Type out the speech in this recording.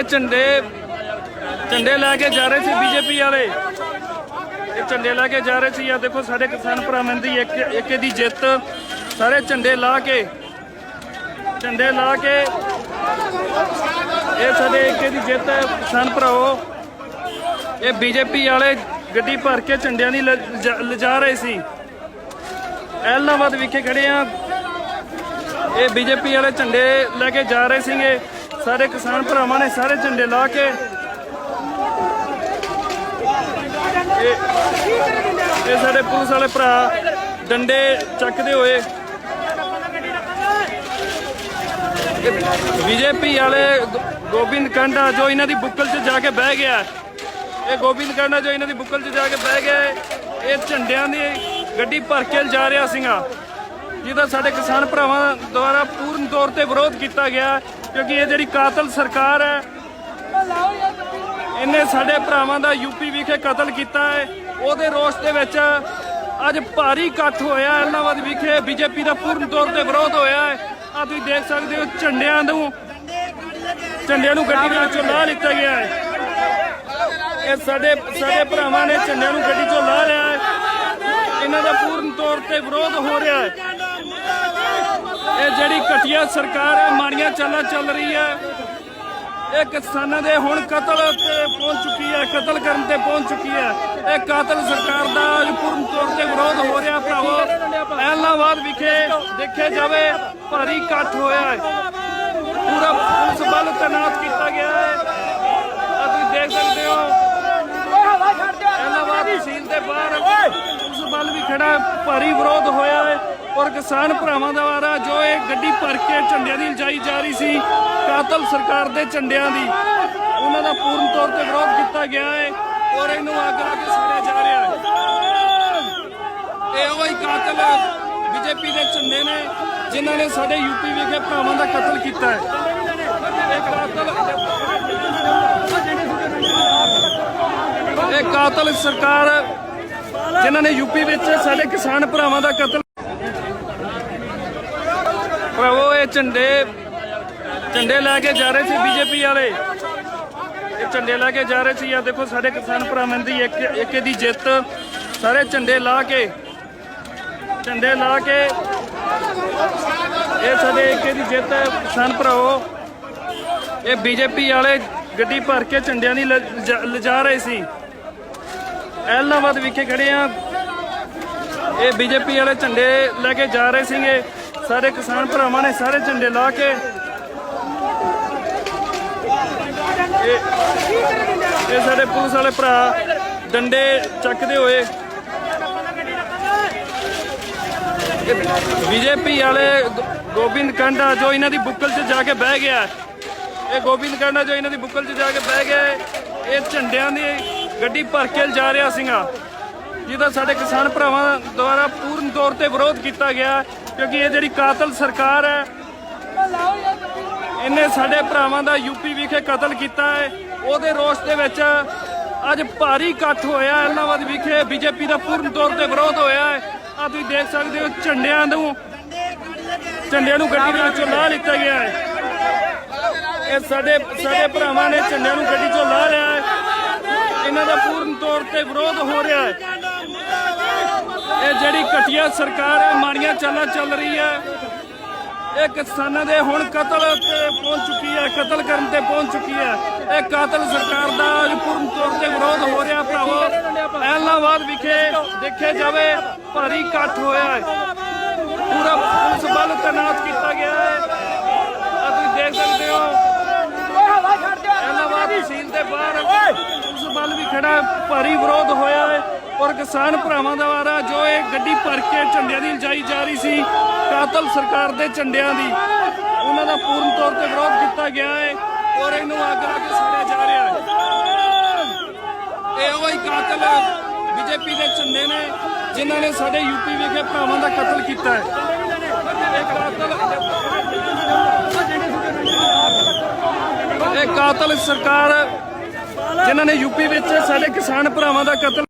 ਇਹ ਝੰਡੇ ਝੰਡੇ ਲੈ ਕੇ ਜਾ ਰਹੇ ਸੀ ਬੀਜੇਪੀ ਵਾਲੇ। ਇਹ ਝੰਡੇ ਲੈ ਕੇ ਜਾ ਰਹੇ ਸੀ। ਆ ਦੇਖੋ ਸਾਡੇ ਕਿਸਾਨ ਭਰਾਵਾਂ ਦੀ ਇੱਕ ਇੱਕ ਦੀ ਜਿੱਤ। ਸਾਰੇ ਝੰਡੇ ਲਾ ਕੇ, ਝੰਡੇ ਲਾ ਕੇ ਇਹ ਸਾਡੇ ਇੱਕ ਦੀ ਜਿੱਤ ਹੈ। ਕਿਸਾਨ ਭਰਾਓ ਇਹ ਬੀਜੇਪੀ ਵਾਲੇ ਗੱਡੀ ਭਰ ਕੇ ਝੰਡਿਆਂ ਦੀ ਲਿਜਾ ਰਹੇ ਸੀ। ਐਲਨਾਬਾਦ ਵਿਖੇ ਖੜੇ ਆ। ਇਹ ਬੀਜੇਪੀ ਵਾਲੇ ਝੰਡੇ ਲੈ ਕੇ ਜਾ ਰਹੇ ਸੀਗੇ। ਸਾਰੇ ਕਿਸਾਨ ਭਰਾਵਾਂ ਨੇ ਸਾਰੇ ਝੰਡੇ ਲਾ ਕੇ ਇਹ ਸਾਡੇ ਪੁਲਿਸ ਵਾਲੇ ਭਰਾ ਡੰਡੇ ਚੱਕਦੇ ਹੋਏ ਬੀਜੇਪੀ ਵਾਲੇ ਗੋਬਿੰਦ ਕਾਂਡਾ ਜੋ ਇਹਨਾਂ ਦੀ ਬੁੱਕਲ 'ਚ ਜਾ ਕੇ ਬਹਿ ਗਿਆ। ਇਹ ਗੋਬਿੰਦ ਕਾਂਡਾ ਜੋ ਇਹਨਾਂ ਦੀ ਬੁੱਕਲ 'ਚ ਜਾ ਕੇ ਬਹਿ ਗਿਆ, ਇਹ ਝੰਡਿਆਂ ਦੀ ਗੱਡੀ ਭਰ ਕੇ ਜਾ ਰਿਹਾ ਸੀਗਾ। ਜਿਹਦਾ ਸਾਡੇ ਕਿਸਾਨ ਭਰਾਵਾਂ ਦੁਆਰਾ ਪੂਰਨ ਤੌਰ ਤੇ ਵਿਰੋਧ ਕੀਤਾ ਗਿਆ। ਕਿਉਂਕਿ ਇਹ ਜਿਹੜੀ ਕਾਤਲ ਸਰਕਾਰ ਹੈ, ਇਹਨੇ ਸਾਡੇ ਭਰਾਵਾਂ ਦਾ ਯੂਪੀ ਵਿਖੇ ਕਤਲ ਕੀਤਾ ਹੈ। ਉਹਦੇ ਰੋਸ ਦੇ ਵਿੱਚ ਅੱਜ ਭਾਰੀ ਇਕੱਠ ਹੋਇਆ ਐਲਨਾਬਾਦ ਵਿਖੇ। ਬੀਜੇਪੀ ਦਾ ਪੂਰਨ ਤੌਰ ਤੇ ਵਿਰੋਧ ਹੋਇਆ ਹੈ। ਆ ਤੁਸੀਂ ਦੇਖ ਸਕਦੇ ਹੋ, ਝੰਡਿਆਂ ਨੂੰ ਝੰਡਿਆਂ ਨੂੰ ਗੱਡੀ ਦੇ ਵਿੱਚੋਂ ਲਾ ਲਿੱਤਾ ਗਿਆ ਹੈ। ਇਹ ਸਾਡੇ ਸਾਡੇ ਭਰਾਵਾਂ ਨੇ ਝੰਡਿਆਂ ਨੂੰ ਗੱਡੀ ਚੋਂ ਲਾ ਲਿਆ ਹੈ। ਇਹਨਾਂ ਦਾ ਪੂਰਨ ਤੌਰ ਤੇ ਵਿਰੋਧ ਹੋ ਰਿਹਾ ਹੈ। ਇਹ ਜਿਹੜੀ ਘਟੀਆ ਸਰਕਾਰ ਹੈ, ਮਾੜੀਆਂ ਚਾਲਾਂ ਚੱਲ ਰਹੀ ਹੈ। ਇਹ ਕਿਸਾਨਾਂ ਦੇ ਹੁਣ ਕਤਲ ਤੇ ਪਹੁੰਚ ਚੁੱਕੀ ਹੈ, ਕਤਲ ਕਰਨ ਤੇ ਪਹੁੰਚ ਚੁੱਕੀ ਹੈ। ਇਹ ਕਾਤਲ ਸਰਕਾਰ ਦਾ ਅੱਜ ਪੂਰਨ ਤੌਰ ਤੇ ਵਿਰੋਧ ਹੋ ਰਿਹਾ ਭਰਾਵੋ। ਐਲਾਹਾਬਾਦ ਵਿਖੇ ਦੇਖਿਆ ਜਾਵੇ, ਭਾਰੀ ਇਕੱਠ ਹੋਇਆ ਹੈ। ਪੂਰਾ ਪੁਲਿਸ ਬਲ ਤੈਨਾਤ ਕੀਤਾ ਗਿਆ ਹੈ। ਆ ਤੁਸੀਂ ਦੇਖ ਸਕਦੇ ਹੋ। ਐਲਾਹਾਬਾਦ ਤਹਿਸੀਲ ਦੇ ਬਾਹਰ ਪੁਲਿਸ ਬਲ ਵੀ ਖੜਾ ਭਾਰੀ ਵਿਰੋਧ ਹੋਇਆ ਹੈ। ਔਰ ਕਿਸਾਨ ਭਰਾਵਾਂ ਦਾ ਵਾਰਾ ਜੋ ਇਹ ਗੱਡੀ ਭਰ ਕੇ ਝੰਡਿਆਂ ਦੀ ਲਜਾਈ ਜਾ ਰਹੀ ਸੀ, ਕਾਤਲ ਸਰਕਾਰ ਦੇ ਝੰਡਿਆਂ ਦੀ, ਉਹਨਾਂ ਦਾ ਪੂਰਨ ਤੌਰ ਤੇ ਵਿਰੋਧ ਕੀਤਾ ਗਿਆ ਹੈ ਔਰ ਇਹਨੂੰ ਅੱਗ ਲਾ ਕੇ ਸਾੜਿਆ ਜਾ ਰਿਹਾ ਹੈ। ਇਹ ਉਹ ਕਾਤਲ ਬੀਜੇਪੀ ਦੇ ਝੰਡੇ ਨੇ, ਜਿਨ੍ਹਾਂ ਨੇ ਸਾਡੇ ਯੂਪੀ ਵਿਖੇ ਭਰਾਵਾਂ ਦਾ ਕਤਲ ਕੀਤਾ ਹੈ। ਇਹ ਕਾਤਲ ਇਹ ਕਾਤਲ ਸਰਕਾਰ, ਜਿਨ੍ਹਾਂ ਨੇ ਯੂਪੀ ਵਿੱਚ ਸਾਡੇ ਕਿਸਾਨ ਭਰਾਵਾਂ ਦਾ ਕਤਲ ਭਰਾਵੋ, ਇਹ ਝੰਡੇ ਝੰਡੇ ਲੈ ਕੇ ਜਾ ਰਹੇ ਸੀ ਬੀਜੇਪੀ ਵਾਲੇ। ਇਹ ਝੰਡੇ ਲੈ ਕੇ ਜਾ ਰਹੇ ਸੀ। ਆ ਦੇਖੋ, ਸਾਡੇ ਕਿਸਾਨ ਭਰਾਵਾਂ ਦੀ ਇੱਕ ਇੱਕ ਦੀ ਜਿੱਤ। ਸਾਰੇ ਝੰਡੇ ਲਾ ਕੇ, ਝੰਡੇ ਲਾ ਕੇ ਇਹ ਸਾਡੇ ਇੱਕ ਦੀ ਜਿੱਤ ਹੈ। ਕਿਸਾਨ ਭਰਾਓ ਇਹ ਬੀਜੇਪੀ ਵਾਲੇ ਗੱਡੀ ਭਰ ਕੇ ਝੰਡਿਆਂ ਦੀ ਲਿਜਾ- ਲਿਜਾ ਰਹੇ ਸੀ। ਐਲਨਾਬਾਦ ਵਿਖੇ ਖੜੇ ਆ। ਇਹ ਬੀਜੇਪੀ ਵਾਲੇ ਝੰਡੇ ਲੈ ਕੇ ਜਾ ਰਹੇ ਸੀਗੇ। ਸਾਰੇ ਕਿਸਾਨ ਭਰਾਵਾਂ ਨੇ ਸਾਰੇ ਝੰਡੇ ਲਾ ਕੇ। ਇਹ ਸਾਡੇ ਪੁਲਿਸ ਵਾਲੇ ਭਰਾ ਡੰਡੇ ਚੱਕਦੇ ਹੋਏ ਬੀਜੇਪੀ ਵਾਲੇ ਗੋਬਿੰਦ ਕਾਂਡਾ ਜੋ ਇਹਨਾਂ ਦੀ ਬੁੱਕਲ 'ਚ ਜਾ ਕੇ ਬਹਿ ਗਿਆ। ਇਹ ਗੋਬਿੰਦ ਕਾਂਡਾ ਜੋ ਇਹਨਾਂ ਦੀ ਬੁੱਕਲ 'ਚ ਜਾ ਕੇ ਬਹਿ ਗਿਆ, ਇਹ ਝੰਡਿਆਂ ਦੀ ਗੱਡੀ ਭਰ ਕੇ ਜਾ ਰਿਹਾ ਸੀਗਾ। ਜਿਹਦਾ ਸਾਡੇ ਕਿਸਾਨ ਭਰਾਵਾਂ ਦੁਆਰਾ ਪੂਰਨ ਤੌਰ ਤੇ ਵਿਰੋਧ ਕੀਤਾ ਗਿਆ। ਕਿਉਂਕਿ ਇਹ ਜਿਹੜੀ ਕਾਤਲ ਸਰਕਾਰ ਹੈ, ਇਹਨੇ ਸਾਡੇ ਭਰਾਵਾਂ ਦਾ ਯੂਪੀ ਵਿਖੇ ਕਤਲ ਕੀਤਾ ਹੈ। ਉਹਦੇ ਰੋਸ ਦੇ ਵਿੱਚ ਅੱਜ ਭਾਰੀ ਇਕੱਠ ਹੋਇਆ ਐਲਨਾਬਾਦ ਵਿਖੇ। ਬੀਜੇਪੀ ਦਾ ਪੂਰਨ ਤੌਰ ਤੇ ਵਿਰੋਧ ਹੋਇਆ ਹੈ। ਆ ਤੁਸੀਂ ਦੇਖ ਸਕਦੇ ਹੋ, ਝੰਡਿਆਂ ਨੂੰ ਝੰਡਿਆਂ ਨੂੰ ਗੱਡੀ ਦੇ ਵਿੱਚੋਂ ਲਾ ਲਿੱਤਾ ਗਿਆ ਹੈ। ਇਹ ਸਾਡੇ ਸਾਡੇ ਭਰਾਵਾਂ ਨੇ ਝੰਡਿਆਂ ਨੂੰ ਗੱਡੀ ਚੋਂ ਲਾ ਲਿਆ ਹੈ। ਇਹਨਾਂ ਦਾ ਪੂਰਨ ਤੌਰ ਤੇ ਵਿਰੋਧ ਹੋ ਰਿਹਾ ਹੈ। ਇਹ ਜਿਹੜੀ ਘਟੀਆ ਸਰਕਾਰ ਹੈ ਮਾੜੀਆਂ ਚਾਲਾਂ ਚੱਲ ਰਹੀ ਹੈ। ਇਹ ਕਿਸਾਨਾਂ ਦੇ ਹੁਣ ਕਤਲ ਤੇ ਪਹੁੰਚ ਚੁੱਕੀ ਹੈ, ਕਤਲ ਕਰਨ ਤੇ ਪਹੁੰਚ ਚੁੱਕੀ ਹੈ। ਇਹ ਕਾਤਲ ਸਰਕਾਰ ਦਾ ਪੂਰਨ ਤੌਰ ਤੇ ਵਿਰੋਧ ਹੋ ਰਿਹਾ ਭਰਾਵੋ। ਐਲਾਨਾਬਾਦ ਵਿਖੇ ਦੇਖਿਆ ਜਾਵੇ, ਭਾਰੀ ਇਕੱਠ ਹੋਇਆ ਹੈ। ਪੂਰਾ ਪੁਲਿਸ ਬਲ ਤੈਨਾਤ ਕੀਤਾ ਗਿਆ ਹੈ। ਤੁਸੀਂ ਦੇਖ ਸਕਦੇ ਹੋ ਐਲਾਹਾਬਾਦ ਸੀਲ ਦੇ ਬਾਹਰ ਪੁਲਿਸ ਬਲ ਵੀ ਖੜਾ ਭਾਰੀ ਵਿਰੋਧ ਹੋਇਆ ਹੈ। ਔਰ ਕਿਸਾਨ ਭਰਾਵਾਂ ਦਾ ਵਾਰਾ ਜੋ ਇਹ ਗੱਡੀ ਭਰ ਕੇ ਝੰਡਿਆਂ ਦੀ ਲਜਾਈ ਜਾ ਰਹੀ ਸੀ, ਕਾਤਲ ਸਰਕਾਰ ਦੇ ਝੰਡਿਆਂ ਦੀ, ਉਹਨਾਂ ਦਾ ਪੂਰਨ ਤੌਰ ਤੇ ਵਿਰੋਧ ਕੀਤਾ ਗਿਆ ਹੈ ਔਰ ਇਹਨੂੰ ਅੱਗ ਲਾ ਕੇ ਸਾੜਿਆ ਜਾ ਰਿਹਾ ਹੈ। ਇਹ ਉਹ ਕਾਤਲ ਬੀਜੇਪੀ ਦੇ ਝੰਡੇ ਨੇ ਜਿਨ੍ਹਾਂ ਨੇ ਸਾਡੇ ਯੂਪੀ ਵਿਖੇ ਭਰਾਵਾਂ ਦਾ ਕਤਲ ਕੀਤਾ ਹੈ। ਇਹ ਕਾਤਲ ਇਹ ਕਾਤਲ ਸਰਕਾਰ ਜਿਨ੍ਹਾਂ ਨੇ ਯੂਪੀ ਵਿੱਚ ਸਾਡੇ ਕਿਸਾਨ ਭਰਾਵਾਂ ਦਾ ਕਤਲ